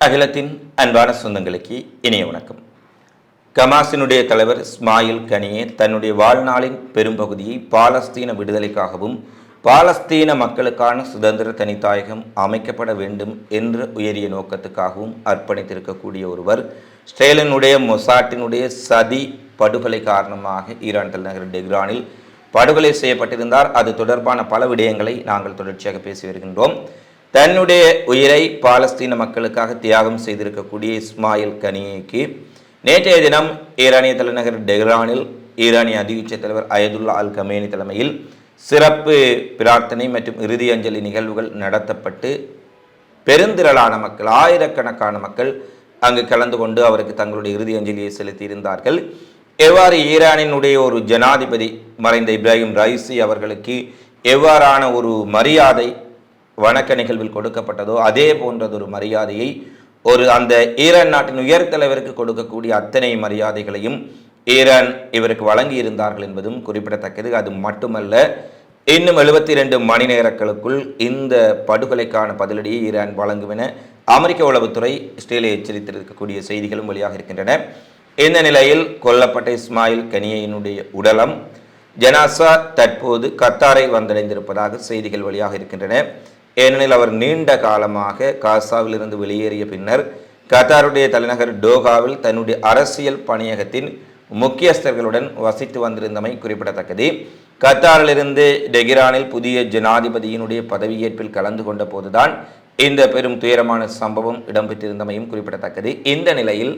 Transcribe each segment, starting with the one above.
அகிலத்தின் அன்பான சொந்தங்களுக்கு இணைய வணக்கம். கமாசினுடைய தலைவர் ஸ்மாயில் கனியே தன்னுடைய வாழ்நாளின் பெரும்பகுதியை பாலஸ்தீன விடுதலைக்காகவும் பாலஸ்தீன மக்களுக்கான சுதந்திர தனித்தாயகம் அமைக்கப்பட வேண்டும் என்ற உயரிய நோக்கத்துக்காகவும் அர்ப்பணித்திருக்கக்கூடிய ஒருவர் ஸ்டேலினுடைய மொசாட்டினுடைய சதி படுகொலை காரணமாக ஈரான் தலைநகர் டெஹ்ரானில் படுகொலை செய்யப்பட்டிருந்தார். அது தொடர்பான பல விடயங்களை நாங்கள் தொடர்ச்சியாக பேசி வருகின்றோம். தன்னுடைய உயிரை பாலஸ்தீன மக்களுக்காக தியாகம் செய்திருக்கக்கூடிய இஸ்மாயில் கனியேக்கு நேற்றைய தினம் ஈரானிய தலைநகர் டெஹ்ரானில் ஈரானிய அதிகச்ச தலைவர் அயதுல்லா அல் கமேனி தலைமையில் சிறப்பு பிரார்த்தனை மற்றும் இறுதி அஞ்சலி நிகழ்வுகள் நடத்தப்பட்டு பெருந்திரளான மக்கள் ஆயிரக்கணக்கான மக்கள் அங்கு கலந்து கொண்டு அவருக்கு தங்களுடைய இறுதி அஞ்சலியை செலுத்தியிருந்தார்கள். எவ்வாறு ஈரானினுடைய ஒரு ஜனாதிபதி மறைந்த இப்ராஹிம் ரைசி அவர்களுக்கு எவ்வாறான ஒரு மரியாதை வணக்க நிகழ்வில் கொடுக்கப்பட்டதோ அதே போன்றதொரு மரியாதையை ஒரு அந்த ஈரான் நாட்டின் உயர் தலைவருக்கு கொடுக்கக்கூடிய அத்தனை மரியாதைகளையும் ஈரான் இவருக்கு வழங்கி இருந்தார்கள் என்பதும் குறிப்பிடத்தக்கது. அது மட்டுமல்ல இன்னும் எழுபத்தி இரண்டு மணி நேரங்களுக்குள் இந்த படுகொலைக்கான பதிலடியை ஈரான் வழங்கும் என அமெரிக்க உளவுத்துறை இஸ்ரேலை எச்சரித்திருக்கக்கூடிய செய்திகளும் வெளியாக இருக்கின்றன. இந்த நிலையில் கொல்லப்பட்ட இஸ்மாயில் கனியினுடைய உடலம் ஜனாசா தற்போது கத்தாரை வந்தடைந்திருப்பதாக செய்திகள் வெளியாக இருக்கின்றன. ஏனெனில் அவர் நீண்ட காலமாக காசாவிலிருந்து வெளியேறிய பின்னர் கத்தாருடைய தலைநகர் டோகாவில் தன்னுடைய அரசியல் பணியகத்தின் முக்கியஸ்தர்களுடன் வசித்து வந்திருந்தமை குறிப்பிடத்தக்கது. கத்தாரிலிருந்து டெகிரானில் புதிய ஜனாதிபதியினுடைய பதவியேற்பில் கலந்து கொண்ட போதுதான் இந்த பெரும் துயரமான சம்பவம் இடம்பெற்றிருந்தமையும் குறிப்பிடத்தக்கது. இந்த நிலையில்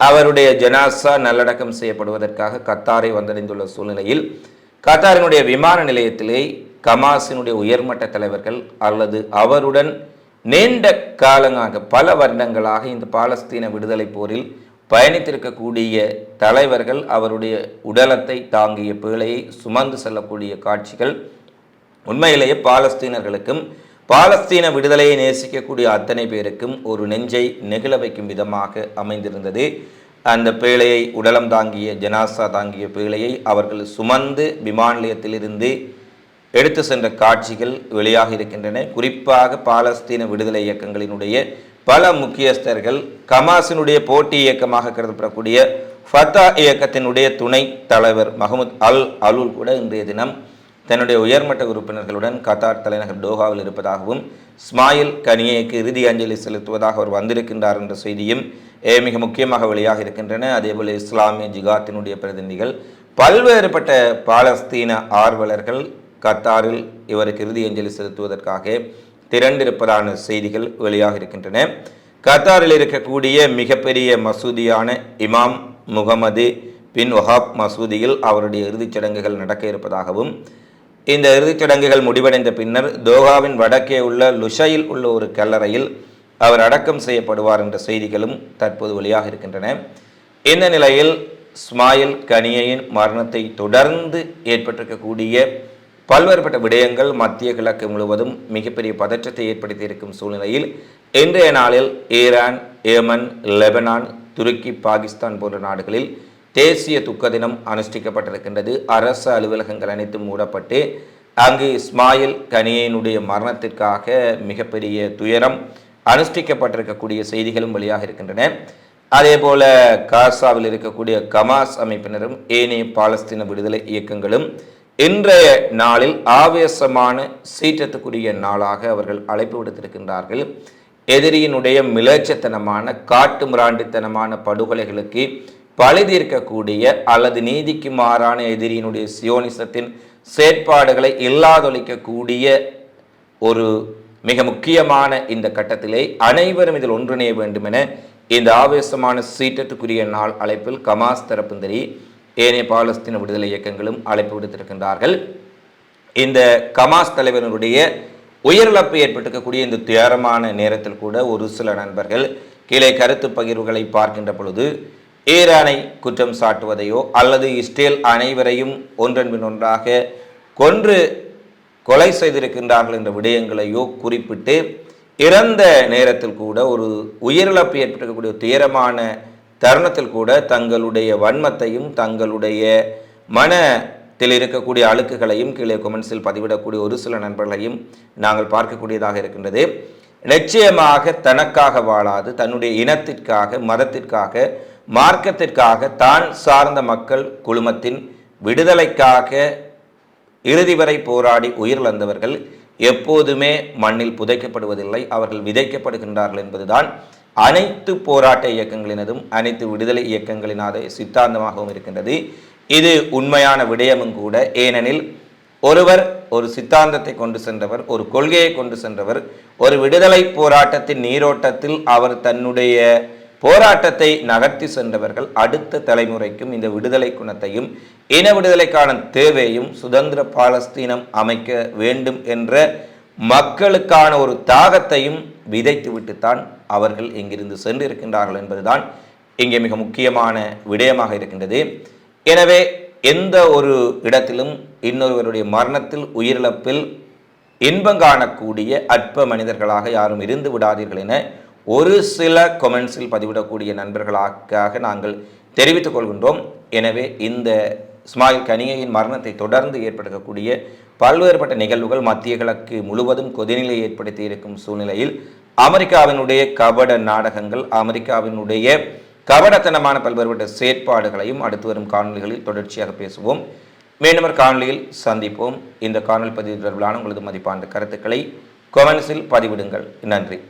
அவருடைய ஜனாசா நல்லடக்கம் செய்யப்படுவதற்காக கத்தாரை வந்தடைந்துள்ள சூழ்நிலையில் கத்தாரினுடைய விமான நிலையத்திலே கமாசினுடைய உயர்மட்ட தலைவர்கள் அல்லது அவருடன் நீண்ட காலமாக பல வருடங்களாக இந்த பாலஸ்தீன விடுதலை போரில் பயணித்திருக்கக்கூடிய தலைவர்கள் அவருடைய உடலத்தை தாங்கிய பேழையை சுமந்து செல்லக்கூடிய காட்சிகள். உண்மையிலேயே பாலஸ்தீனர்களுக்கும் பாலஸ்தீன விடுதலையை நேசிக்கக்கூடிய அத்தனை பேருக்கும் ஒரு நெஞ்சை நெகிழ வைக்கும் விதமாக அமைந்திருந்தது. அந்த பேழையை உடலம் தாங்கிய ஜனாசா தாங்கிய பேழையை அவர்கள் சுமந்து விமான நிலையத்திலிருந்து எடுத்து சென்ற காட்சிகள் வெளியாக இருக்கின்றன. குறிப்பாக பாலஸ்தீன விடுதலை இயக்கங்களினுடைய பல முக்கியஸ்தர்கள் கமாசினுடைய போட்டி இயக்கமாக கருதப்படக்கூடிய ஃபத்தா இயக்கத்தினுடைய துணை தலைவர் மஹமூத் அல் அலுல் கூட இன்றைய தினம் தன்னுடைய உயர்மட்ட உறுப்பினர்களுடன் கத்தார் தலைநகர் டோஹாவில் இருப்பதாகவும் ஸ்மாயில் கனியேக்கு இறுதி அஞ்சலி செலுத்துவதாக அவர் வந்திருக்கின்றார் என்ற செய்தியும் மிக முக்கியமாக வெளியாக இருக்கின்றன. அதேபோல் இஸ்லாமிய ஜிகாத்தினுடைய பிரதிநிதிகள் பல்வேறுபட்ட பாலஸ்தீன ஆர்வலர்கள் கத்தாரில் இவருக்கு இறுதி அஞ்சலி செலுத்துவதற்காக திரண்டிருப்பதான செய்திகள் வெளியாக இருக்கின்றன. கத்தாரில் இருக்கக்கூடிய மிகப்பெரிய மசூதியான இமாம் முகமது பின் வஹாப் மசூதியில் அவருடைய இறுதிச் சடங்குகள் நடக்க இருப்பதாகவும் இந்த இறுதிச் சடங்குகள் முடிவடைந்த பின்னர் தோஹாவின் வடக்கே உள்ள லுஷையில் உள்ள ஒரு கல்லறையில் அவர் அடக்கம் செய்யப்படுவார் என்ற செய்திகளும் தற்போது வெளியாக இருக்கின்றன. இந்த நிலையில் ஸ்மாயில் கனியையின் மரணத்தை தொடர்ந்து ஏற்பட்டிருக்கக்கூடிய பல்வேறுபட்ட விடயங்கள் மத்திய கிழக்கு முழுவதும் மிகப்பெரிய பதற்றத்தை ஏற்படுத்தியிருக்கும் சூழ்நிலையில் இன்றைய நாளில் ஈரான் ஏமன் லெபனான் துருக்கி பாகிஸ்தான் போன்ற நாடுகளில் தேசிய துக்க தினம் அனுஷ்டிக்கப்பட்டிருக்கின்றது. அரசு அலுவலகங்கள் அனைத்தும் மூடப்பட்டு அங்கு இஸ்மாயில் கனியனுடைய மரணத்திற்காக மிகப்பெரிய துயரம் அனுஷ்டிக்கப்பட்டிருக்கக்கூடிய செய்திகளும் வெளியாக இருக்கின்றன. அதே போல காசாவில் இருக்கக்கூடிய கமாஸ் அமைப்பினரும் ஏனைய பாலஸ்தீன விடுதலை இயக்கங்களும் இன்றைய நாளில் ஆவேசமான சீற்றத்துக்குரிய நாளாக அவர்கள் அழைப்பு விடுத்திருக்கின்றார்கள். எதிரியினுடைய மிளச்சத்தனமான காட்டு மிராண்டித்தனமான படுகொலைகளுக்கு பழி தீர்க்கக்கூடிய அல்லது நீதிக்கு மாறான எதிரியினுடைய சியோனிசத்தின் செயற்பாடுகளை இல்லாதொழிக்கக்கூடிய ஒரு மிக முக்கியமான இந்த கட்டத்திலே அனைவரும் இதில் ஒன்றிணைய வேண்டும் என இந்த ஆவேசமான சீற்றத்துக்குரிய நாள் அழைப்பில் கமாஸ் தரப்புந்தரி ஏனைய பாலஸ்தீன விடுதலை இயக்கங்களும் அழைப்பு விடுத்திருக்கின்றார்கள். இந்த கமாஸ் தலைவர்களுடைய உயிரிழப்பு ஏற்பட்டிருக்கக்கூடிய இந்த துயரமான நேரத்தில் கூட ஒரு சில நண்பர்கள் கீழே கருத்து பகிர்வுகளை பார்க்கின்ற பொழுது ஈரானை குற்றம் சாட்டுவதையோ அல்லது இஸ்ரேல் அனைவரையும் ஒன்றன்பின் ஒன்றாக கொன்று கொலை செய்திருக்கின்றார்கள் என்ற விடயங்களையோ குறிப்பிட்டு இறந்த நேரத்தில் கூட ஒரு உயிரிழப்பு ஏற்பட்டிருக்கக்கூடிய துயரமான தருணத்தில் கூட தங்களுடைய வன்மத்தையும் தங்களுடைய மனத்தில் இருக்கக்கூடிய அழுக்குகளையும் கீழே கொமெண்ட்ஸில் பதிவிடக்கூடிய ஒரு சில நண்பர்களையும் நாங்கள் பார்க்கக்கூடியதாக இருக்கின்றது. நிச்சயமாக தனக்காக வாழாது தன்னுடைய இனத்திற்காக மதத்திற்காக மார்க்கத்திற்காக தான் சார்ந்த மக்கள் குழுமத்தின் விடுதலைக்காக இறுதி வரை போராடி உயிரிழந்தவர்கள் எப்போதுமே மண்ணில் புதைக்கப்படுவதில்லை அவர்கள் விதைக்கப்படுகின்றார்கள் என்பதுதான் அனைத்து போராட்ட இயக்கங்களினதும் அனைத்து விடுதலை இயக்கங்களினாத சித்தாந்தமாகவும் இருக்கின்றது. இது உண்மையான விடயமும் கூட. ஏனெனில் ஒருவர் ஒரு சித்தாந்தத்தை கொண்டு சென்றவர் ஒரு கொள்கையை கொண்டு சென்றவர் ஒரு விடுதலை போராட்டத்தின் நீரோட்டத்தில் அவர் தன்னுடைய போராட்டத்தை நகர்த்தி சென்றவர்கள் அடுத்த தலைமுறைக்கும் இந்த விடுதலை குணத்தையும் இன விடுதலைக்கான தேவையும் சுதந்திர பாலஸ்தீனம் அமைக்க வேண்டும் என்ற மக்களுக்கான ஒரு தாகத்தையும் விதைத்து விட்டுத்தான் அவர்கள் இங்கிருந்து சென்றிருக்கின்றார்கள் என்பதுதான் இங்கே மிக முக்கியமான விடயமாக இருக்கின்றது. எனவே எந்த ஒரு இடத்திலும் இன்னொருவருடைய மரணத்தில் உயிரிழப்பில் இன்பம் காணக்கூடிய அற்ப மனிதர்களாக யாரும் இருந்து விடாதீர்கள் என ஒரு சில கொமெண்ட்ஸில் பதிவிடக்கூடிய நண்பர்களாக நாங்கள் தெரிவித்துக் கொள்கின்றோம். எனவே இந்த இஸ்மாயில் கனியையின் மரணத்தை தொடர்ந்து ஏற்படுத்தக்கூடிய பல்வேறுபட்ட நிகழ்வுகள் மத்திய கிழக்கு முழுவதும் கொதிநிலை ஏற்படுத்தி இருக்கும் சூழ்நிலையில் அமெரிக்காவினுடைய கபட நாடகங்கள் அமெரிக்காவினுடைய கபடத்தனமான பல்வேறுபட்ட செயற்பாடுகளையும் அடுத்து வரும் காணொலிகளில் தொடர்ச்சியாக பேசுவோம். மீண்டும் காணொலியில் சந்திப்போம். இந்த காணொலி பதிவு தொடர்பிலான உங்களது மதிப்பான கருத்துக்களை கொமெண்ட்ஸில் பதிவிடுங்கள். நன்றி.